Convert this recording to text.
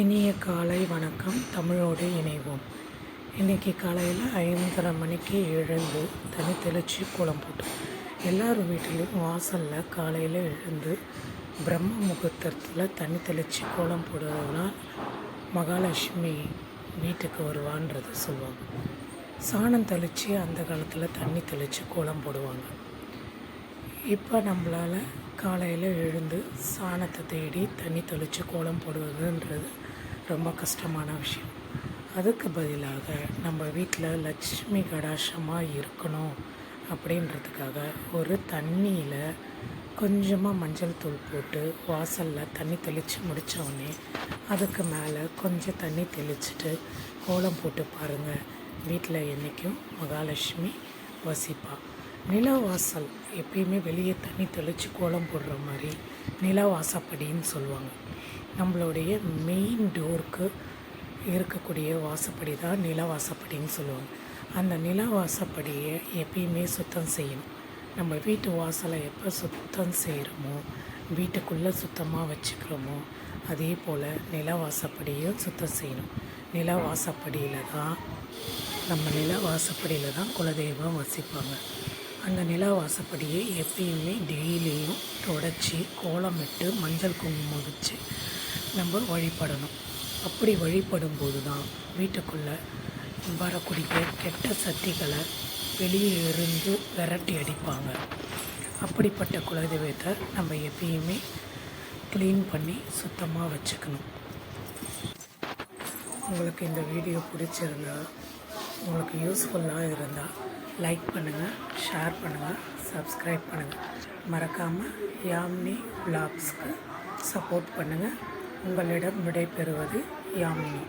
இனிய காலை வணக்கம். தமிழோடு இணைவோம். இன்றைக்கி காலையில் ஐந்தரை மணிக்கு எழுந்து தண்ணி தெளித்து கோலம் போட்டோம். எல்லார் வீட்டிலையும் வாசலில் காலையில் எழுந்து பிரம்ம முகூர்த்தத்தில் தண்ணி தெளித்து கோலம் போடுறதுனால் மகாலட்சுமி வீட்டுக்கு வருவான்றது சொல்லுவாங்க. சாணம் தெளித்து அந்த காலத்தில் தண்ணி தெளித்து கோலம் போடுவாங்க. இப்போ நம்மளால் காலையில் எழுந்து சாணத்தை தேடி தண்ணி தெளித்து கோலம் போடுவதுன்றது ரொம்ப கஷ்டமான விஷயம். அதுக்கு பதிலாக நம்ம வீட்டில் லட்சுமி கடாஷமாக இருக்கணும் அப்படின்றதுக்காக ஒரு தண்ணியில் கொஞ்சமாக மஞ்சள் தூள் போட்டு வாசலில் தண்ணி தெளித்து முடித்தோடனே அதுக்கு மேலே கொஞ்சம் தண்ணி தெளிச்சிட்டு கோலம் போட்டு பாருங்கள் வீட்டில் என்றைக்கும் மகாலட்சுமி வசிப்பா. நிலவாசல் எப்பயுமே வெளியே தண்ணி தெளித்து கோலம் போடுற மாதிரி நிலவாசப்படின்னு சொல்லுவாங்க. நம்மளுடைய மெயின் டோருக்கு இருக்கக்கூடிய வாசப்படி தான் நிலவாசப்படின்னு சொல்லுவாங்க. அந்த நில வாசப்படியை எப்பயுமே சுத்தம் செய்யணும். நம்ம வீட்டு வாசலை எப்போ சுத்தம் செய்கிறோமோ வீட்டுக்குள்ளே சுத்தமாக வச்சுக்கிறோமோ அதே போல் நிலவாசப்படியும் சுத்தம் செய்யணும். நிலவாசப்படியில் தான் நம்ம நில வாசப்படியில் தான் குலதெய்வம் வசிப்பாங்க. அந்த நில வாசப்படியை எப்பயுமே டெய்லியும் தொடச்சி கோலமிட்டு மஞ்சள் குங்குமம் வச்சு நம்ம வழிபடணும். அப்படி வழிபடும் போது தான் வீட்டுக்குள்ளே வரக்கூடிய கெட்ட சக்திகளை வெளியே இருந்து விரட்டி அடிப்பாங்க. அப்படிப்பட்ட குலதெய்வத்தை நம்ம எப்பயுமே க்ளீன் பண்ணி சுத்தமாக வச்சுக்கணும். உங்களுக்கு இந்த வீடியோ பிடிச்சிருந்தா உங்களுக்கு யூஸ்ஃபுல்லாக இருந்தால் லைக் பண்ணுங்கள் ஷேர் பண்ணுங்கள் சப்ஸ்கிரைப் பண்ணுங்கள் மறக்காமல் யாமினி விலாக்ஸ்க்கு சப்போர்ட் பண்ணுங்கள் உங்களிடம் விடைபெறுவது யாமினி.